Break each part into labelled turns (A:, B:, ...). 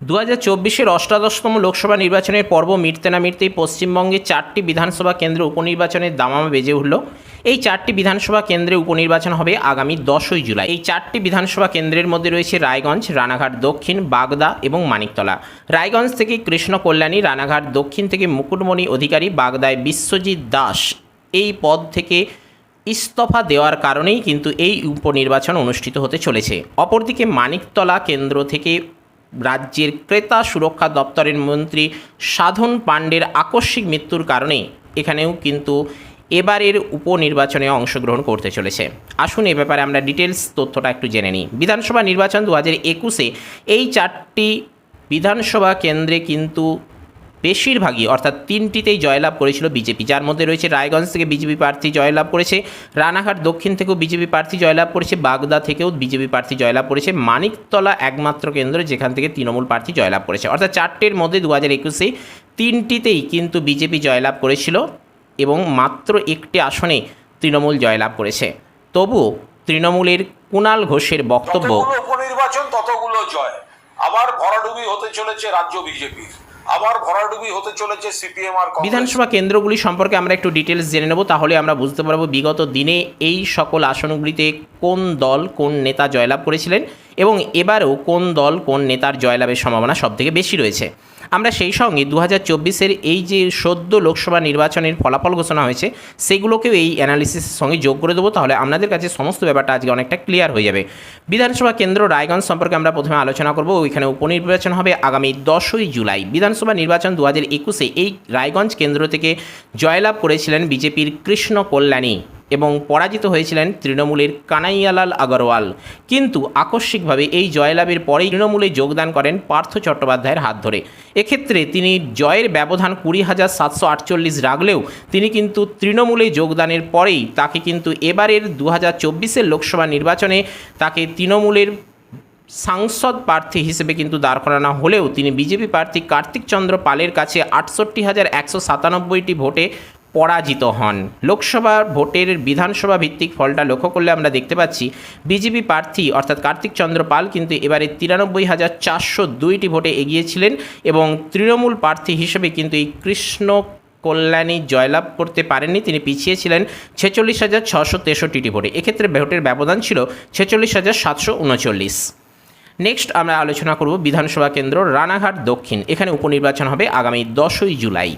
A: দু হাজার চব্বিশের অষ্টাদশতম লোকসভা নির্বাচনের পর্ব মিটতে না মিটতেই পশ্চিমবঙ্গে চারটি বিধানসভা কেন্দ্রে উপনির্বাচনের দামামা বেজে উঠল। এই চারটি বিধানসভা কেন্দ্রে উপনির্বাচন হবে আগামী দশই জুলাই। এই চারটি বিধানসভা কেন্দ্রের মধ্যে রয়েছে রায়গঞ্জ, রানাঘাট দক্ষিণ, বাগদা এবং মানিকতলা। রায়গঞ্জ থেকে কৃষ্ণ কল্যাণী, রানাঘাট দক্ষিণ থেকে মুকুটমণি অধিকারী, বাগদায় বিশ্বজিৎ দাস। এই পদ থেকে ইস্তফা দেওয়ার কারণেই কিন্তু এই উপনির্বাচন অনুষ্ঠিত হতে চলেছে। অপরদিকে মানিকতলা কেন্দ্র থেকে রাজ্যের ক্রেতা সুরক্ষা দপ্তরের মন্ত্রী সাধন পাণ্ডের আকস্মিক মৃত্যুর কারণে এখানেও কিন্তু এবারের উপনির্বাচনে অংশগ্রহণ করতে চলেছে। আসুন এ ব্যাপারে আমরা ডিটেলস তথ্যটা একটু জেনে নিই। বিধানসভা নির্বাচন দু হাজার একুশে এই চারটি বিধানসভা কেন্দ্রে কিন্তু বেশিরভাগই, অর্থাৎ তিনটিতেই জয়লাভ করেছিল বিজেপি। যার মধ্যে রয়েছে রায়গঞ্জ থেকে বিজেপি প্রার্থী জয়লাভ করেছে, রানাঘাট দক্ষিণ থেকেও বিজেপি প্রার্থী জয়লাভ করেছে, বাগদা থেকেও বিজেপি প্রার্থী জয়লাভ করেছে, মানিকতলা একমাত্র কেন্দ্র যেখান থেকে তৃণমূল প্রার্থী জয়লাভ করেছে। অর্থাৎ চারটের মধ্যে দু হাজার একুশে তিনটিতেই কিন্তু বিজেপি জয়লাভ করেছিল এবং মাত্র একটি আসনে তৃণমূল জয়লাভ করেছে। তবু তৃণমূলের কুণাল ঘোষের বক্তব্য
B: উপনির্বাচন, ততগুলো জয়। আবার ভরাডুবি হতে চলেছে রাজ্য বিজেপির। আবার ভরাডুবি হতে চলেছে সিপিএম আর
A: বিধানসভা কেন্দ্রগুলি সম্পর্কে আমরা একটু ডিটেলস জেনে নেব, তাহলে আমরা বুঝতে পারব বিগত দিনে এই সকল আসনগুলিতে কোন দল কোন নেতা জয়লাভ করেছিলেন। এবং এবারেও কোন দল কোন নেতার জয়লাভের সম্ভাবনা সবথেকে বেশি রয়েছে। আমরা সেই সঙ্গে দু হাজার চব্বিশের এই যে সদ্য লোকসভা নির্বাচনের ফলাফল ঘোষণা হয়েছে, সেগুলোকেও এই অ্যানালিসিসের সঙ্গে যোগ করে দেবো, তাহলে আপনাদের কাছে সমস্ত ব্যাপারটা আজকে অনেকটা ক্লিয়ার হয়ে যাবে। বিধানসভা কেন্দ্র রায়গঞ্জ সম্পর্কে আমরা প্রথমে আলোচনা করব, ওইখানে উপনির্বাচন হবে আগামী দশই জুলাই। বিধানসভা নির্বাচন দু হাজার একুশে এই রায়গঞ্জ কেন্দ্র থেকে জয়লাভ করেছিলেন বিজেপির কৃষ্ণ কল্যাণী। এবং পরাজিত হয়েছিলেন তৃণমূলের কানাইয়ালাল আগরওয়াল। কিন্তু আকস্মিকভাবে এই জয়লাভের পরেই তৃণমূলে যোগদান করেন পার্থ চট্টোপাধ্যায়ের হাত ধরে। এক্ষেত্রে তিনি জয়ের ব্যবধান কুড়ি হাজার সাতশো আটচল্লিশ রাখলেও তিনি কিন্তু তৃণমূলে যোগদানের পরেই তাকে কিন্তু এবারের দু হাজার চব্বিশের লোকসভা নির্বাচনে তাকে তৃণমূলের সাংসদ প্রার্থী হিসেবে কিন্তু দাঁড় করানো হলেও তিনি বিজেপি প্রার্থী কার্তিক চন্দ্র পালের কাছে আটষট্টি হাজার একশো সাতানব্বইটি ভোটে পরাজিত হন। লোকসভা ভোটের বিধানসভা ভিত্তিক ফলটা লক্ষ্য করলে আমরা দেখতে পাচ্ছি, বিজেপি প্রার্থী অর্থাৎ কার্তিক চন্দ্র পাল কিন্তু এবারে তিরানব্বই হাজার চারশো দুইটি ভোটে এগিয়েছিলেন এবং তৃণমূল প্রার্থী হিসেবে কিন্তু এই কৃষ্ণ কল্যাণী জয়লাভ করতে পারেননি। তিনি পিছিয়ে ছিলেন ছেচল্লিশ হাজার ছশো তেষট্টিটি ভোটে। এক্ষেত্রে ভোটের ব্যবধান ছিল ছেচল্লিশ হাজার সাতশো উনচল্লিশ। নেক্সট আমরা আলোচনা করব বিধানসভা কেন্দ্র রানাঘাট দক্ষিণ। এখানে উপনির্বাচন হবে আগামী দশই জুলাই।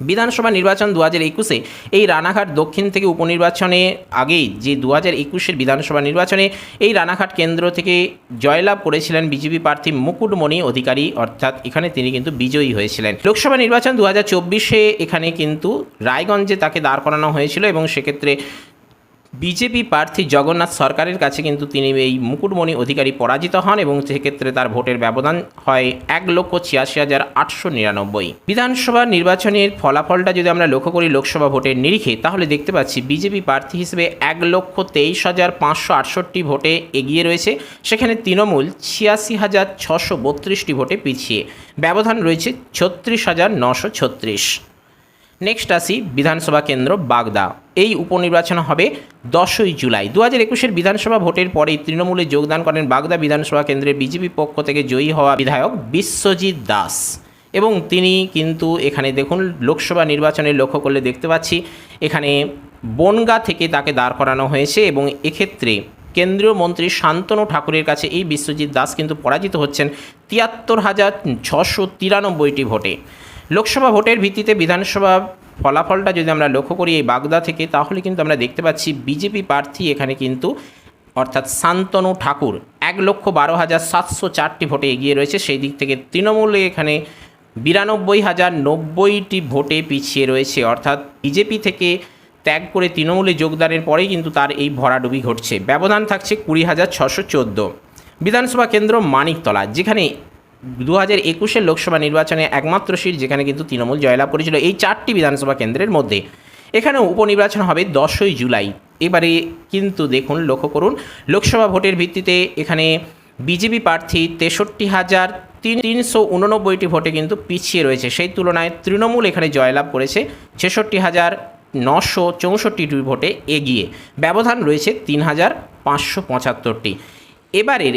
A: বিধানসভা নির্বাচন দু হাজার একুশে এই রানাঘাট দক্ষিণ থেকে উপনির্বাচনে আগেই যে দু হাজার একুশের বিধানসভা নির্বাচনে এই রানাঘাট কেন্দ্র থেকে জয়লাভ করেছিলেন বিজেপি প্রার্থী মুকুটমণি অধিকারী, অর্থাৎ এখানে তিনি কিন্তু বিজয়ী হয়েছিলেন। লোকসভা নির্বাচন দু হাজার চব্বিশে এখানে কিন্তু রায়গঞ্জে তাকে দাঁড় করানো হয়েছিল এবং সেক্ষেত্রে বিজেপি প্রার্থী জগন্নাথ সরকারের কাছে কিন্তু তিনি এই মুকুটমণি অধিকারী পরাজিত হন এবং সেক্ষেত্রে তার ভোটের ব্যবধান হয় এক লক্ষ ছিয়াশি হাজার আটশো নিরানব্বই। বিধানসভা নির্বাচনের ফলাফলটা যদি আমরা লক্ষ্য করি লোকসভা ভোটের নিরিখে, তাহলে দেখতে পাচ্ছি বিজেপি প্রার্থী হিসেবে এক লক্ষ তেইশ হাজার পাঁচশো আটষট্টি ভোটে এগিয়ে রয়েছে। সেখানে তৃণমূল ছিয়াশি হাজার ছশো বত্রিশটি ভোটে পিছিয়ে। ব্যবধান রয়েছে ছত্রিশ হাজার নশো ছত্রিশ। নেক্সট আসি বিধানসভা কেন্দ্র বাগদা। এই উপনির্বাচন হবে দশই জুলাই। দু হাজার একুশের বিধানসভা ভোটের পরেই তৃণমূলে যোগদান করেন বাগদা বিধানসভা কেন্দ্রের বিজেপি পক্ষ থেকে জয়ী হওয়া বিধায়ক বিশ্বজিৎ দাস। এবং তিনি কিন্তু এখানে দেখুন, লোকসভা নির্বাচনে লক্ষ্য করলে দেখতে পাচ্ছি, এখানে বনগা থেকে তাকে দাঁড় করানো হয়েছে এবং এক্ষেত্রে কেন্দ্রীয় মন্ত্রী শান্তনু ঠাকুরের কাছে এই বিশ্বজিৎ দাস কিন্তু পরাজিত হচ্ছেন তিয়াত্তর হাজার ছশো তিরানব্বইটি ভোটে। লোকসভা ভোটের ভিত্তিতে বিধানসভা ফলাফলটা যদি আমরা লক্ষ্য করি এই বাগদা থেকে, তাহলে কিন্তু আমরা দেখতে পাচ্ছি বিজেপি প্রার্থী এখানে কিন্তু, অর্থাৎ শান্তনু ঠাকুর, এক লক্ষ বারো হাজার সাতশো চারটি ভোটে এগিয়ে রয়েছে। সেই দিক থেকে তৃণমূলে এখানে বিরানব্বই হাজার নব্বইটি ভোটে পিছিয়ে রয়েছে। অর্থাৎ বিজেপি থেকে ত্যাগ করে তৃণমূলে যোগদানের পরেই কিন্তু তার এই ভরাডুবি ঘটছে। ব্যবধান থাকছে কুড়ি হাজার ছশো চোদ্দ। বিধানসভা কেন্দ্র মানিকতলা, যেখানে দু হাজার একুশের লোকসভা নির্বাচনে একমাত্র সিট যেখানে কিন্তু তৃণমূল জয়লাভ করেছিল এই চারটি বিধানসভা কেন্দ্রের মধ্যে। এখানে উপনির্বাচন হবে দশই জুলাই। এবারে কিন্তু দেখুন, লক্ষ্য করুন, লোকসভা ভোটের ভিত্তিতে এখানে বিজেপি প্রার্থী তেষট্টি হাজার তিন তিনশো উননব্বইটি ভোটে কিন্তু পিছিয়ে রয়েছে। সেই তুলনায় তৃণমূল এখানে জয়লাভ করেছে ছেষট্টি হাজার নশো চৌষট্টিটি ভোটে এগিয়ে। ব্যবধান রয়েছে তিন হাজার পাঁচশো পঁচাত্তরটি। এবারের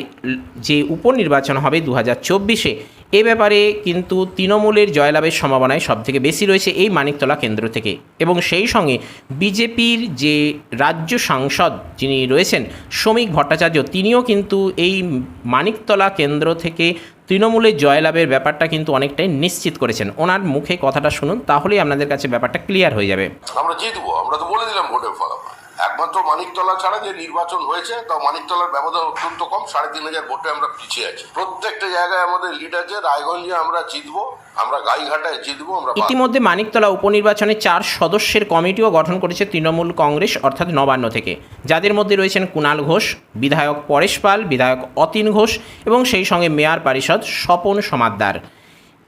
A: যে উপনির্বাচন হবে দু হাজার চব্বিশে, এ ব্যাপারে কিন্তু তৃণমূলের জয়লাভের সম্ভাবনায় সবথেকে বেশি রয়েছে এই মানিকতলা কেন্দ্র থেকে। এবং সেই সঙ্গে বিজেপির যে রাজ্য সাংসদ যিনি রয়েছেন শ্রমিক ভট্টাচার্য, তিনিও কিন্তু এই মানিকতলা কেন্দ্র থেকে তৃণমূলের জয়লাভের ব্যাপারটা কিন্তু অনেকটাই নিশ্চিত করেছেন। ওনার মুখে কথাটা শুনুন, তাহলেই আপনাদের কাছে ব্যাপারটা ক্লিয়ার হয়ে যাবে।
C: আমরা জিতবো, আমরা তো বলে দিলাম ভোটের ফলাফল। একমাত্র মানিকতলা ছাড়া যে নির্বাচন হয়েছে তা মানিকতলার ব্যবধান অত্যন্ত কম, সাড়ে তিন হাজার ভোটে আমরা পিছিয়ে আছি। প্রত্যেকটা জায়গায় আমাদের লিড আছে, রায়গঞ্জে আমরা জিতবো, আমরা গাইঘাটায় জিতবো, আমরা
A: ইতিমধ্যে মানিকতলা উপনির্বাচনে চার সদস্যের কমিটিও গঠন করেছে তৃণমূল কংগ্রেস, অর্থাৎ নবান্ন থেকে। যাদের মধ্যে রয়েছেন কুণাল ঘোষ, বিধায়ক পরেশ পাল, বিধায়ক অতীন ঘোষ এবং সেই সঙ্গে মেয়র পরিষদ স্বপন সমাদ্দার।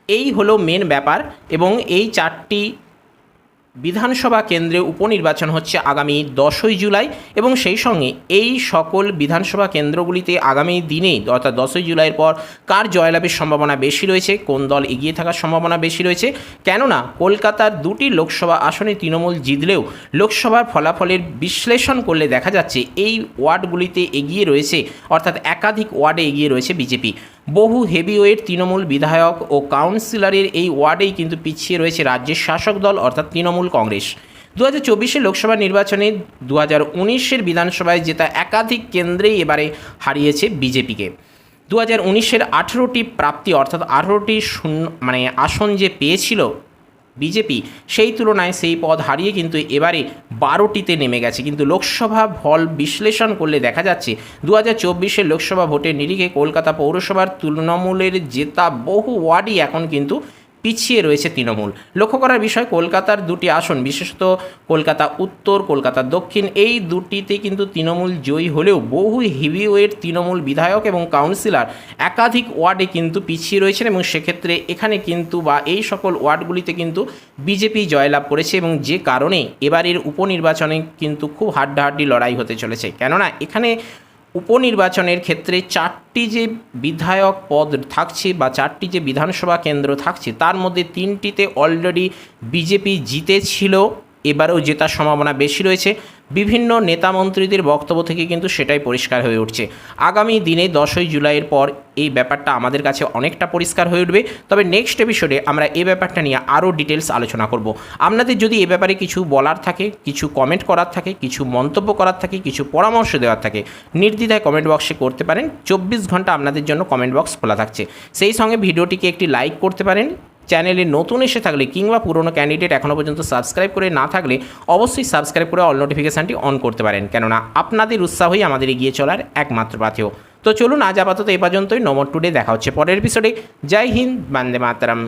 A: এই হলো মেন ব্যাপার এবং এই চারটি বিধানসভা কেন্দ্রে উপনির্বাচন হচ্ছে আগামী দশই জুলাই এবং সেই সঙ্গে এই সকল বিধানসভা কেন্দ্রগুলিতে আগামী দিনে অর্থাৎ দশই জুলাইয়ের পর কার জয়লাভের সম্ভাবনা বেশি রয়েছে? কোন দল এগিয়ে থাকার সম্ভাবনা বেশি রয়েছে? কেননা কলকাতার দুটি লোকসভা আসনে তৃণমূল জিতলেও লোকসভার ফলাফলের বিশ্লেষণ করলে দেখা যাচ্ছে এই ওয়ার্ডগুলিতে এগিয়ে রয়েছে, অর্থাৎ একাধিক ওয়ার্ডে এগিয়ে রয়েছে বিজেপি। বহু হেভিওয়েট তৃণমূল বিধায়ক ও কাউন্সিলরের এই ওয়ার্ডেই কিন্তু পিছিয়ে রয়েছে রাজ্যের শাসক দল, অর্থাৎ তৃণমূল কংগ্রেস। দু হাজার চব্বিশের লোকসভা নির্বাচনে দু হাজার উনিশের বিধানসভায় জেতা একাধিক কেন্দ্রেই এবারে হারিয়েছে বিজেপিকে। দু হাজার উনিশের আঠেরোটি প্রাপ্তি, অর্থাৎ আঠেরোটি শূন্য মানে আসন যে পেয়েছিল বিজেপি সেই তুলনায় সেই পদ হারিয়ে কিন্তু এবারে বারোটিতে নেমে গেছে। কিন্তু লোকসভা ফল বিশ্লেষণ করলে দেখা যাচ্ছে দু হাজার লোকসভা ভোটের নিরিখে কলকাতা পৌরসভার তৃণমূলের জেতা বহু ওয়ার্ডই এখন কিন্তু পিছিয়ে রয়েছে তৃণমূল। লক্ষ্য করার বিষয়, কলকাতার দুটি আসন, বিশেষত কলকাতা উত্তর, কলকাতা দক্ষিণ, এই দুটিতে কিন্তু তৃণমূল জয়ী হলেও বহু হেভিওয়েট তৃণমূল বিধায়ক এবং কাউন্সিলর একাধিক ওয়ার্ডে কিন্তু পিছিয়ে রয়েছেন এবং সেক্ষেত্রে এখানে কিন্তু বা এই সকল ওয়ার্ডগুলিতে কিন্তু বিজেপি জয়লাভ করেছে এবং যে কারণে এবারের উপনির্বাচনে কিন্তু খুব হাড্ডাহাড্ডি লড়াই হতে চলেছে। কেননা এখানে উপনির্বাচনের ক্ষেত্রে চারটি যে বিধায়ক পদ থাকছে বা চারটি যে বিধানসভা কেন্দ্র থাকছে, তার মধ্যে তিনটিতে অলরেডি বিজেপি জিতেছিল, এবারেও জেতার সম্ভাবনা বেশি রয়েছে। বিভিন্ন নেতা মন্ত্রীদের বক্তব্য থেকে কিন্তু সেটাই পরিষ্কার হয়ে উঠছে। আগামী দিনে দশই জুলাইয়ের পর এই ব্যাপারটা আমাদের কাছে অনেকটা পরিষ্কার হয়ে উঠবে। তবে নেক্সট এপিসোডে আমরা এই ব্যাপারটা নিয়ে আরও ডিটেলস আলোচনা করব। আপনাদের যদি এ ব্যাপারে কিছু বলার থাকে, কিছু কমেন্ট করার থাকে, কিছু মন্তব্য করার থাকে, কিছু পরামর্শ দেওয়ার থাকে, নির্দ্বিধায় কমেন্ট বক্সে করতে পারেন। চব্বিশ ঘণ্টা আপনাদের জন্য কমেন্ট বক্স খোলা থাকছে। সেই সঙ্গে ভিডিওটিকে একটি লাইক করতে পারেন। চ্যানেলে নতুন এসে থাকলে কিংবা পুরনো ক্যান্ডিডেট এখনও পর্যন্ত সাবস্ক্রাইব করে না থাকলে অবশ্যই সাবস্ক্রাইব করে অল নোটিফিকেশানটি অন করতে পারেন। কেননা আপনাদের উৎসাহই আমাদের এগিয়ে চলার একমাত্র পাথেয়। তো চলুন আজ আপাতত এ পর্যন্তই। নম্বর টুডে দেখা হচ্ছে পরের এপিসোডে জয় হিন্দ। বান্দে মাতারাম।